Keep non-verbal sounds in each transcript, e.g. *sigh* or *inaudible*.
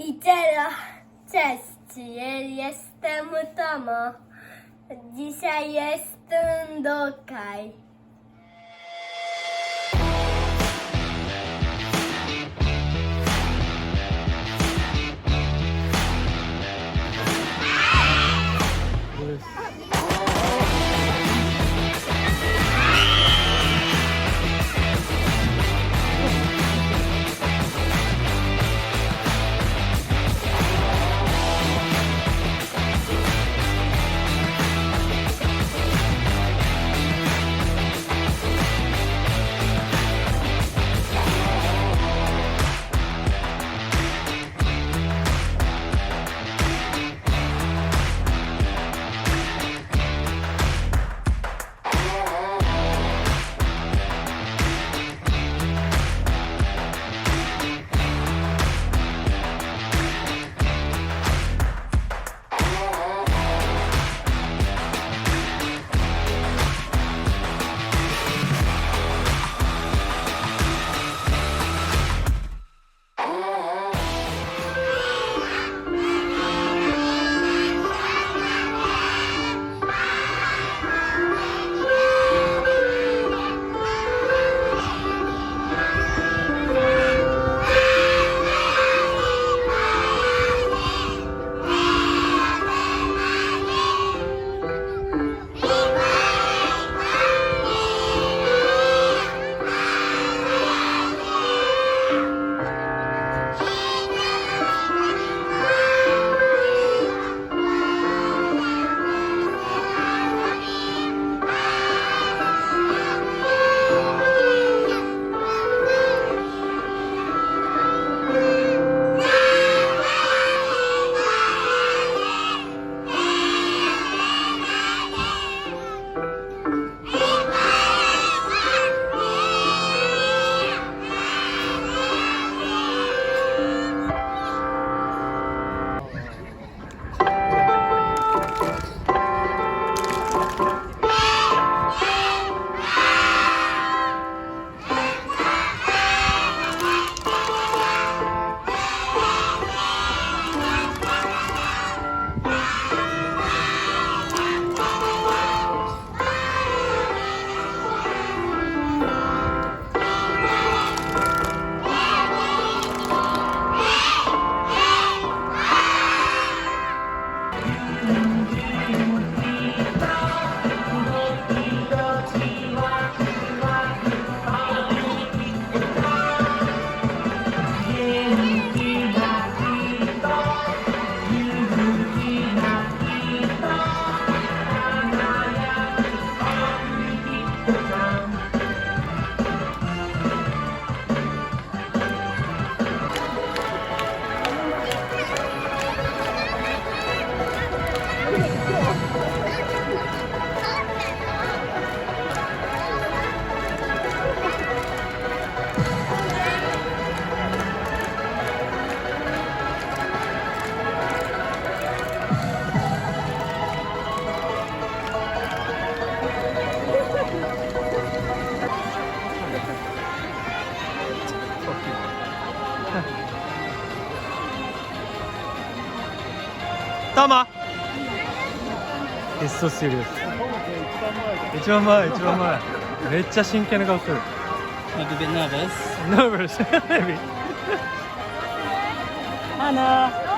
I teraz, cześć, je- jestem Tomo. Dzisiaj jestem Dokaj. Tama! It's so serious. 一番前、一番前。めっちゃ真剣な顔する。Maybe a bit nervous. Nervous, maybe. Hannah!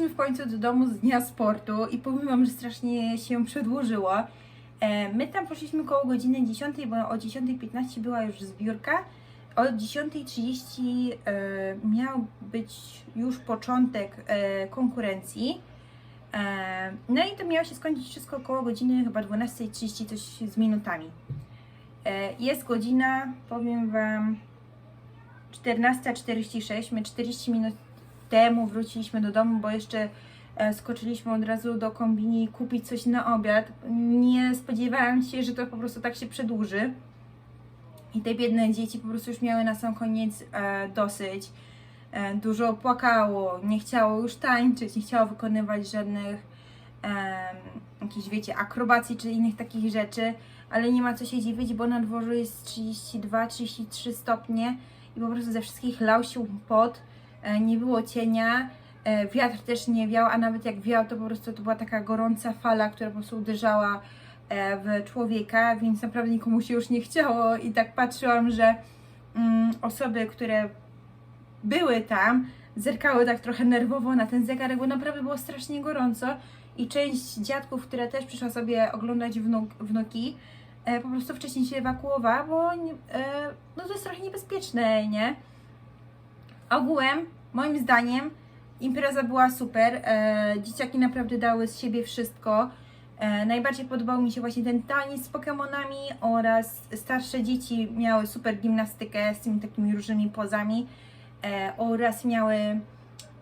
Wróciliśmy w końcu do domu z dnia sportu i Wam, że strasznie się przedłużyło. E, My tam poszliśmy koło godziny 10, bo o 10.15 była już zbiórka. O 10.30 e, miał być już początek e, konkurencji. No i to miało się skończyć wszystko około godziny chyba 12.30, coś z minutami. Jest godzina, powiem Wam, 14.46. My 40 minut temu wróciliśmy do domu, bo jeszcze e, skoczyliśmy od razu do kombini kupić coś na obiad. Nie spodziewałam się, że to po prostu tak się przedłuży. I te biedne dzieci po prostu już miały na sam koniec e, dosyć. E, dużo płakało, nie chciało już tańczyć, nie chciało wykonywać żadnych jakichś, wiecie, akrobacji czy innych takich rzeczy, ale nie ma co się dziwić, bo na dworzu jest 32-33 stopnie i po prostu ze wszystkich lał się pot, nie było cienia, e, wiatr też nie wiał, a nawet jak wiał, to po prostu to była taka gorąca fala, która po prostu uderzała e, w człowieka, więc naprawdę nikomu się już nie chciało. I tak patrzyłam, że mm, osoby, które były tam, zerkały tak trochę nerwowo na ten zegarek, bo naprawdę było strasznie gorąco. I część dziadków, która też przyszła sobie oglądać wnuk, wnuki, e, po prostu wcześniej się ewakuowała, bo e, no to jest trochę niebezpieczne, nie? Ogółem, moim zdaniem, impreza była super. E, dzieciaki naprawdę dały z siebie wszystko. E, najbardziej podobał mi się właśnie ten taniec z Pokemonami oraz starsze dzieci miały super gimnastykę z tymi takimi różnymi pozami e, oraz miały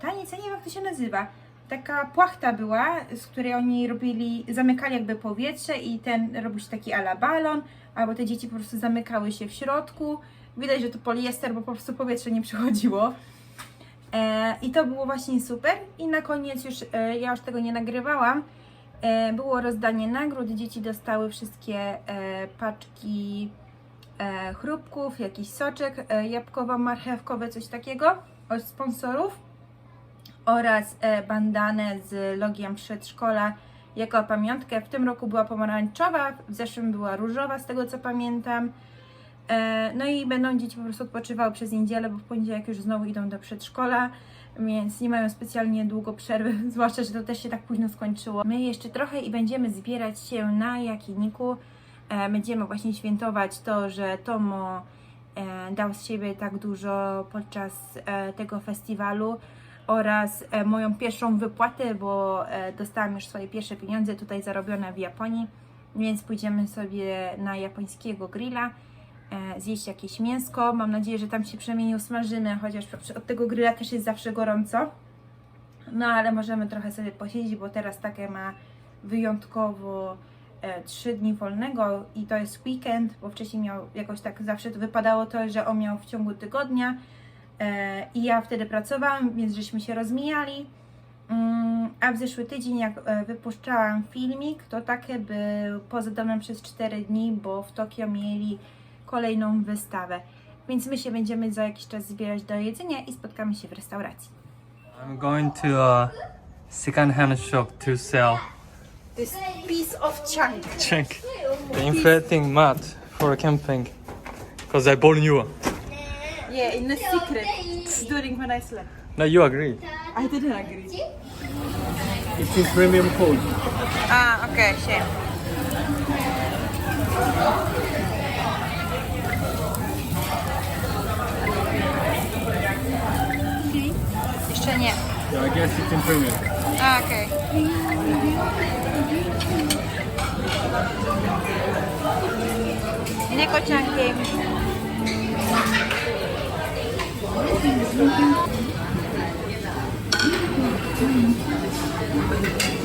taniec, ja nie wiem jak to się nazywa. Taka płachta była, z której oni robili, zamykali jakby powietrze i ten robił się taki ala balon, albo te dzieci po prostu zamykały się w środku. Widać, że to poliester, bo po prostu powietrze nie przychodziło. E, I to było właśnie super. I na koniec już, e, ja już tego nie nagrywałam, e, było rozdanie nagród. Dzieci dostały wszystkie e, paczki e, chrupków, jakiś soczek e, jabłkowo-marchewkowe, coś takiego od sponsorów oraz e, bandanę z logiem przedszkola jako pamiątkę. W tym roku była pomarańczowa, w zeszłym była różowa, z tego co pamiętam. E, No i będą dzieci po prostu odpoczywały przez niedzielę, bo w poniedziałek już znowu idą do przedszkola, więc nie mają specjalnie długo przerwy, *laughs* zwłaszcza, że to też się tak późno skończyło. My jeszcze trochę i będziemy zbierać się na Jakiniku. E, Będziemy właśnie świętować to, że Tomo e, dał z siebie tak dużo podczas tego festiwalu oraz moją pierwszą wypłatę, bo dostałam już swoje pierwsze pieniądze tutaj zarobione w Japonii, więc pójdziemy sobie na japońskiego grilla, zjeść jakieś mięsko. Mam nadzieję, że tam się przynajmniej nie usmażymy, chociaż od tego grilla też jest zawsze gorąco. No ale możemy trochę sobie posiedzieć, bo teraz takie ma wyjątkowo e, trzy dni wolnego i to jest weekend, bo wcześniej miał jakoś tak zawsze to wypadało to, że on miał w ciągu tygodnia e, i ja wtedy pracowałam, więc żeśmy się rozmijali. Mm, A w zeszły tydzień, jak e, wypuszczałam filmik, to takie był poza domem przez 4 dni, bo w Tokio mieli kolejną wystawę. Więc my się będziemy za jakiś czas zbierać do jedzenia i spotkamy się w restauracji. I'm going to a second-hand shop to sell This piece of chunk. chink, the inflating mat for camping. Because I bought new one. Yeah, in a secret during when I slept. No, you agree. I didn't agree. It's in premium code. Ah, okay, shame. Jeszcze nie. Yeah, I guess it's in premium. A, okej. Nie kociankiem. Thank